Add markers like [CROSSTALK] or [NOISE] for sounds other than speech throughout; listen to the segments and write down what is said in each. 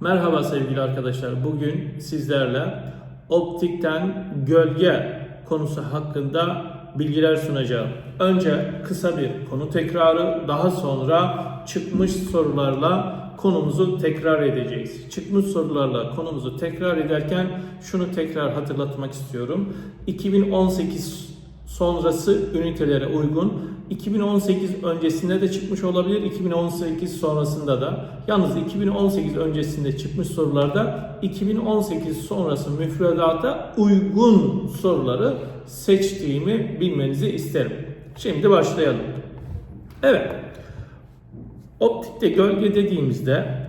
Merhaba sevgili arkadaşlar. Bugün sizlerle optikten gölge konusu hakkında bilgiler sunacağım. Önce kısa bir konu tekrarı, daha sonra çıkmış sorularla konumuzu tekrar edeceğiz. Çıkmış sorularla konumuzu tekrar ederken şunu tekrar hatırlatmak istiyorum. 2018 sonrası ünitelere uygun 2018 öncesinde de çıkmış olabilir, 2018 sonrasında da. Yalnız 2018 öncesinde çıkmış sorularda 2018 sonrası müfredata uygun soruları seçtiğimi bilmenizi isterim. Şimdi başlayalım. Evet. Optikte gölge dediğimizde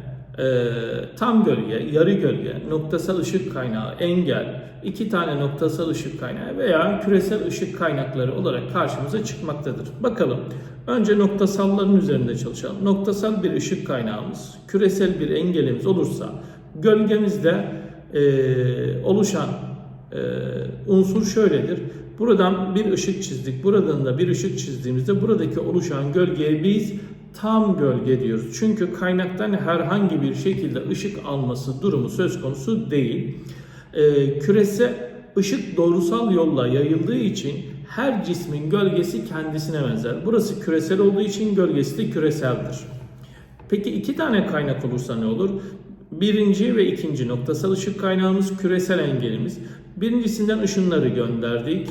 tam gölge, yarı gölge, noktasal ışık kaynağı, engel, iki tane noktasal ışık kaynağı veya küresel ışık kaynakları olarak karşımıza çıkmaktadır. Bakalım. Önce noktasalların üzerinde çalışalım. Noktasal bir ışık kaynağımız, küresel bir engelimiz olursa gölgemizde e, oluşan e, unsur şöyledir. Buradan bir ışık çizdik. Buradan da bir ışık çizdiğimizde buradaki oluşan gölgeye biz tam gölge diyoruz. Çünkü kaynaktan herhangi bir şekilde ışık alması durumu söz konusu değil. Ee, kürese ışık doğrusal yolla yayıldığı için her cismin gölgesi kendisine benzer. Burası küresel olduğu için gölgesi de küreseldir. Peki iki tane kaynak olursa ne olur? Birinci ve ikinci noktasal ışık kaynağımız küresel engelimiz. Birincisinden ışınları gönderdik.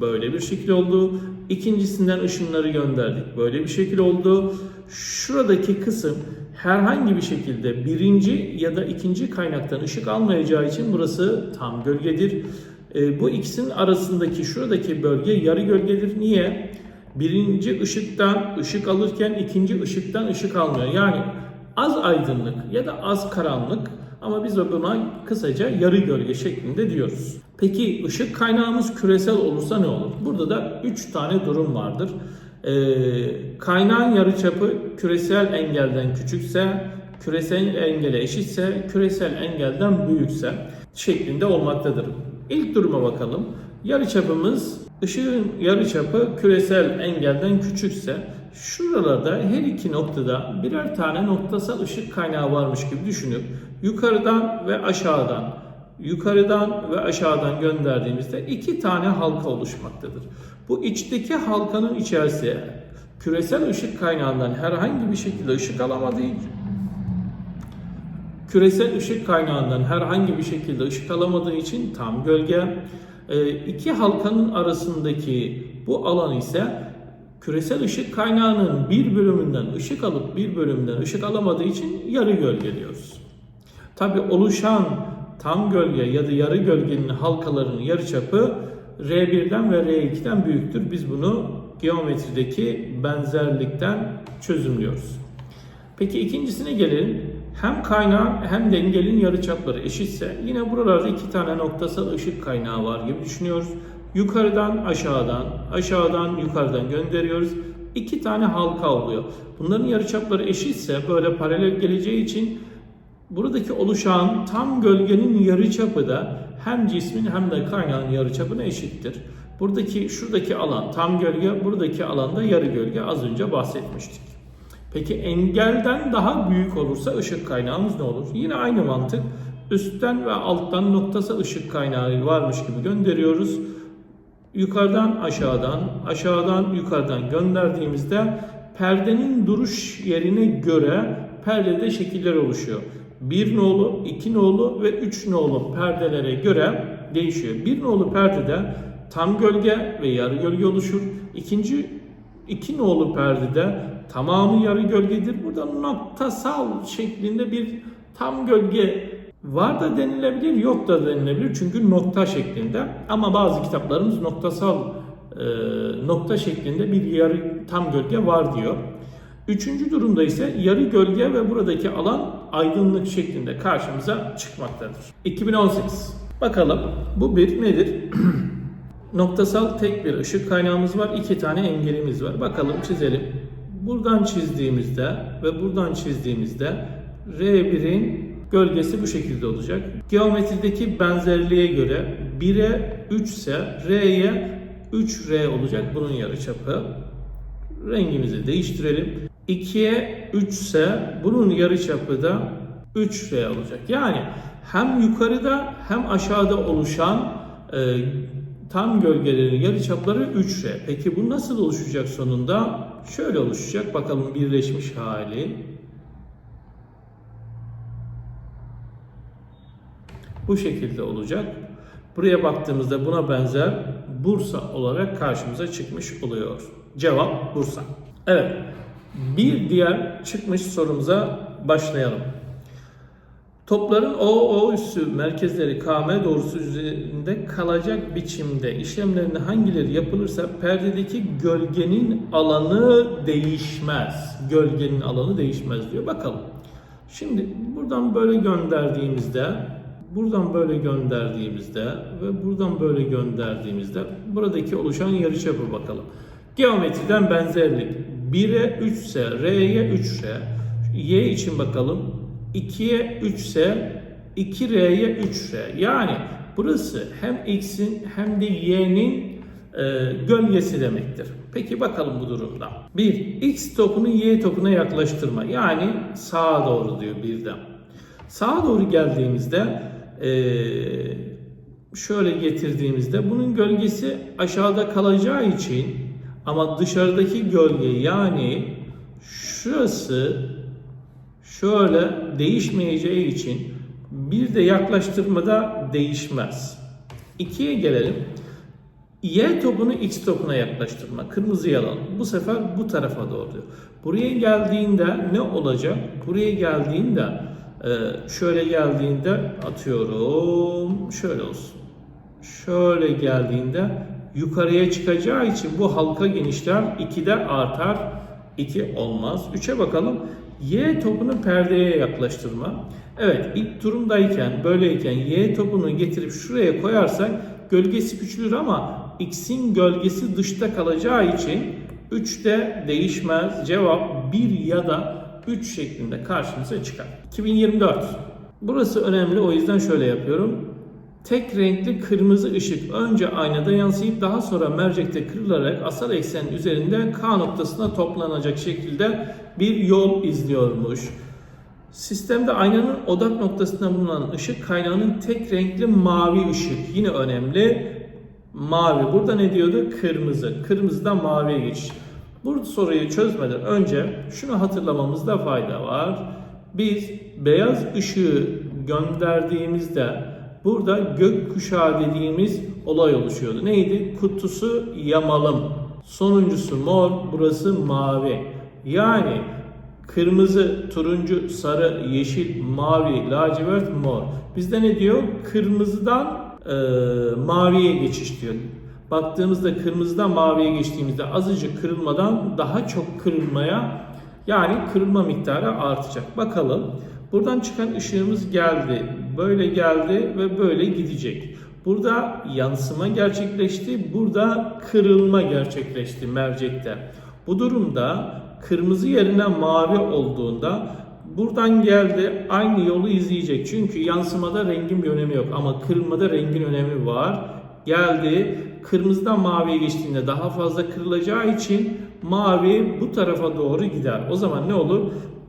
Böyle bir şekil oldu. İkincisinden ışınları gönderdik. Böyle bir şekil oldu. Şuradaki kısım herhangi bir şekilde birinci ya da ikinci kaynaktan ışık almayacağı için burası tam gölgedir. E, bu ikisinin arasındaki şuradaki bölge yarı gölgedir. Niye? Birinci ışıktan ışık alırken ikinci ışıktan ışık almıyor. Yani az aydınlık ya da az karanlık ama biz buna kısaca yarı gölge şeklinde diyoruz. Peki ışık kaynağımız küresel olursa ne olur? Burada da 3 tane durum vardır. Ee, kaynağın yarıçapı küresel engelden küçükse, küresel engele eşitse, küresel engelden büyükse şeklinde olmaktadır. İlk duruma bakalım. Yarıçapımız ışığın yarıçapı küresel engelden küçükse şuralarda her iki noktada birer tane noktasal ışık kaynağı varmış gibi düşünüp yukarıdan ve aşağıdan yukarıdan ve aşağıdan gönderdiğimizde iki tane halka oluşmaktadır. Bu içteki halkanın içerisi küresel ışık kaynağından herhangi bir şekilde ışık alamadığı küresel ışık kaynağından herhangi bir şekilde ışık alamadığı için tam gölge. E, iki halkanın arasındaki bu alan ise küresel ışık kaynağının bir bölümünden ışık alıp bir bölümünden ışık alamadığı için yarı gölge diyoruz. Tabi oluşan tam gölge ya da yarı gölgenin halkalarının yarıçapı R1'den ve R2'den büyüktür. Biz bunu geometrideki benzerlikten çözümlüyoruz. Peki ikincisine gelelim. Hem kaynağın hem dengelin yarıçapları eşitse yine buralarda iki tane noktasal ışık kaynağı var gibi düşünüyoruz. Yukarıdan aşağıdan, aşağıdan yukarıdan gönderiyoruz. İki tane halka oluyor. Bunların yarıçapları eşitse böyle paralel geleceği için buradaki oluşan tam gölgenin yarıçapı da hem cismin hem de kaynağın yarıçapına eşittir. Buradaki şuradaki alan tam gölge, buradaki alanda yarı gölge az önce bahsetmiştik. Peki engelden daha büyük olursa ışık kaynağımız ne olur? Yine aynı mantık. Üstten ve alttan noktasal ışık kaynağı varmış gibi gönderiyoruz. Yukarıdan aşağıdan, aşağıdan yukarıdan gönderdiğimizde perdenin duruş yerine göre perdede şekiller oluşuyor. 1 nolu, 2 nolu ve 3 nolu perdelere göre değişiyor. 1 nolu perdede tam gölge ve yarı gölge oluşur. İkinci 2 nolu perdede tamamı yarı gölgedir. Burada noktasal şeklinde bir tam gölge var da denilebilir, yok da denilebilir. Çünkü nokta şeklinde. Ama bazı kitaplarımız noktasal e, nokta şeklinde bir yarı tam gölge var diyor. Üçüncü durumda ise yarı gölge ve buradaki alan aydınlık şeklinde karşımıza çıkmaktadır. 2018. Bakalım bu bir nedir? [CLEARS THROAT] Noktasal tek bir ışık kaynağımız var. iki tane engelimiz var. Bakalım çizelim. Buradan çizdiğimizde ve buradan çizdiğimizde R1'in gölgesi bu şekilde olacak. Geometrideki benzerliğe göre 1'e 3 ise R'ye 3R olacak bunun yarıçapı. Rengimizi değiştirelim. 2'ye 3 ise bunun yarıçapı da 3R olacak. Yani hem yukarıda hem aşağıda oluşan e, tam gölgelerin yarıçapları 3R. Peki bu nasıl oluşacak sonunda? Şöyle oluşacak. Bakalım birleşmiş hali. Bu şekilde olacak. Buraya baktığımızda buna benzer Bursa olarak karşımıza çıkmış oluyor. Cevap Bursa. Evet. Bir diğer çıkmış sorumuza başlayalım. Topların OO üssü merkezleri KM doğrusu üzerinde kalacak biçimde işlemlerinde hangileri yapılırsa perdedeki gölgenin alanı değişmez. Gölgenin alanı değişmez diyor. Bakalım. Şimdi buradan böyle gönderdiğimizde buradan böyle gönderdiğimizde ve buradan böyle gönderdiğimizde buradaki oluşan yarıçapı bakalım. Geometriden benzerlik. 1'e 3 ise R'ye 3 R. Y için bakalım. 2'ye 3 ise 2R'ye 3R. Yani burası hem X'in hem de Y'nin e, gölgesi demektir. Peki bakalım bu durumda. 1. X topunu Y topuna yaklaştırma. Yani sağa doğru diyor birden. Sağa doğru geldiğimizde e, şöyle getirdiğimizde bunun gölgesi aşağıda kalacağı için ama dışarıdaki gölge yani şurası şöyle değişmeyeceği için bir de yaklaştırmada değişmez. 2'ye gelelim. Y topunu X topuna yaklaştırma. Kırmızı alalım. Bu sefer bu tarafa doğru. Buraya geldiğinde ne olacak? Buraya geldiğinde e, şöyle geldiğinde atıyorum şöyle olsun. Şöyle geldiğinde yukarıya çıkacağı için bu halka genişler 2'de artar 2 olmaz. 3'e bakalım. Y topunu perdeye yaklaştırma. Evet ilk durumdayken böyleyken Y topunu getirip şuraya koyarsak gölgesi küçülür ama X'in gölgesi dışta kalacağı için 3'te değişmez. Cevap 1 ya da 3 şeklinde karşımıza çıkar. 2024. Burası önemli o yüzden şöyle yapıyorum. Tek renkli kırmızı ışık önce aynada yansıyıp daha sonra mercekte kırılarak asal eksenin üzerinde K noktasına toplanacak şekilde bir yol izliyormuş. Sistemde aynanın odak noktasında bulunan ışık kaynağının tek renkli mavi ışık. Yine önemli. Mavi. Burada ne diyordu? Kırmızı. Kırmızıdan maviye geçiş. Bu soruyu çözmeden önce şunu hatırlamamızda fayda var. Biz beyaz ışığı gönderdiğimizde burada gökkuşağı dediğimiz olay oluşuyordu. Neydi? Kutusu yamalım. Sonuncusu mor, burası mavi. Yani kırmızı, turuncu, sarı, yeşil, mavi, lacivert, mor. Bizde ne diyor? Kırmızıdan e, maviye geçiş diyor. Baktığımızda kırmızıdan maviye geçtiğimizde azıcık kırılmadan daha çok kırılmaya yani kırılma miktarı artacak. Bakalım. Buradan çıkan ışığımız geldi. Böyle geldi ve böyle gidecek. Burada yansıma gerçekleşti. Burada kırılma gerçekleşti mercekte. Bu durumda kırmızı yerine mavi olduğunda buradan geldi aynı yolu izleyecek. Çünkü yansımada rengin bir önemi yok ama kırılmada rengin önemi var. Geldi kırmızıdan maviye geçtiğinde daha fazla kırılacağı için mavi bu tarafa doğru gider. O zaman ne olur?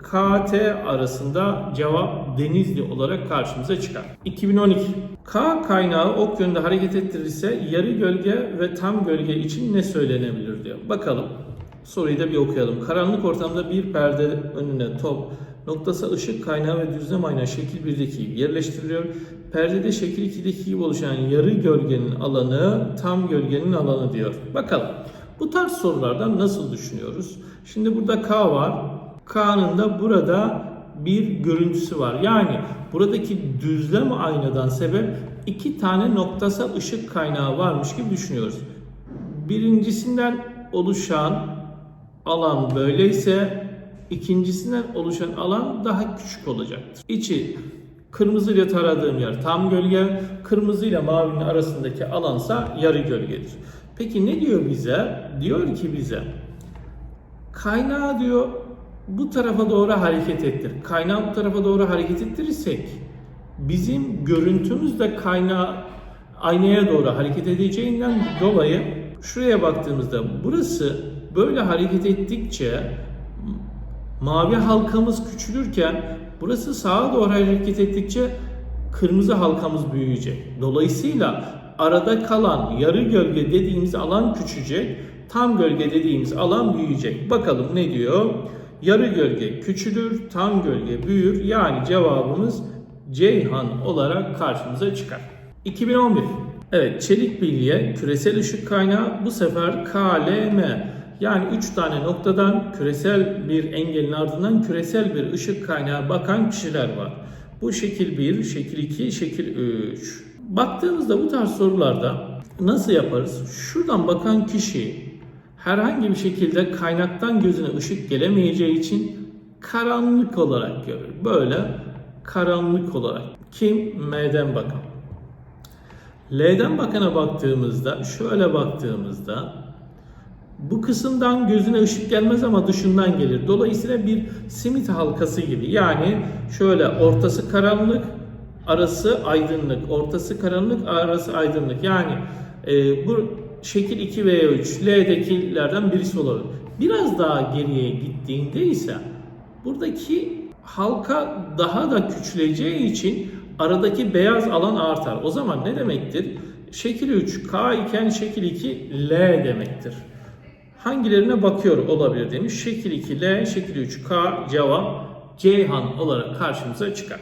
KT arasında cevap Denizli olarak karşımıza çıkar. 2012. K kaynağı ok yönünde hareket ettirirse yarı gölge ve tam gölge için ne söylenebilir diyor. Bakalım. Soruyu da bir okuyalım. Karanlık ortamda bir perde önüne top, noktasal ışık kaynağı ve düzlem ayna şekil 1'deki gibi yerleştiriliyor. Perdede şekil 2'deki gibi oluşan yarı gölgenin alanı tam gölgenin alanı diyor. Bakalım. Bu tarz sorulardan nasıl düşünüyoruz? Şimdi burada K var. K'nın da burada bir görüntüsü var. Yani buradaki düzlem aynadan sebep iki tane noktasal ışık kaynağı varmış gibi düşünüyoruz. Birincisinden oluşan alan böyleyse ikincisinden oluşan alan daha küçük olacaktır. İçi kırmızı ile taradığım yer tam gölge, kırmızı ile mavinin arasındaki alansa yarı gölgedir. Peki ne diyor bize? Diyor ki bize kaynağı diyor bu tarafa doğru hareket ettir. Kaynağı bu tarafa doğru hareket ettirirsek bizim görüntümüz de kaynağı aynaya doğru hareket edeceğinden dolayı şuraya baktığımızda burası böyle hareket ettikçe mavi halkamız küçülürken Burası sağa doğru hareket ettikçe kırmızı halkamız büyüyecek. Dolayısıyla arada kalan yarı gölge dediğimiz alan küçülecek. Tam gölge dediğimiz alan büyüyecek. Bakalım ne diyor? Yarı gölge küçülür, tam gölge büyür. Yani cevabımız Ceyhan olarak karşımıza çıkar. 2011. Evet, çelik bilye küresel ışık kaynağı bu sefer KLM. Yani 3 tane noktadan küresel bir engelin ardından küresel bir ışık kaynağı bakan kişiler var. Bu şekil 1, şekil 2, şekil 3. Baktığımızda bu tarz sorularda nasıl yaparız? Şuradan bakan kişi herhangi bir şekilde kaynaktan gözüne ışık gelemeyeceği için karanlık olarak görür. Böyle karanlık olarak. Kim? M'den bakan. L'den bakana baktığımızda, şöyle baktığımızda bu kısımdan gözüne ışık gelmez ama dışından gelir. Dolayısıyla bir simit halkası gibi. Yani şöyle ortası karanlık, arası aydınlık. Ortası karanlık, arası aydınlık. Yani e, bu şekil 2 veya 3 L'dekilerden birisi olabilir. Biraz daha geriye gittiğinde ise buradaki halka daha da küçüleceği için aradaki beyaz alan artar. O zaman ne demektir? Şekil 3 K iken şekil 2 L demektir. Hangilerine bakıyor olabilir demiş. Şekil 2 L, şekil 3 K cevap Ceyhan olarak karşımıza çıkar.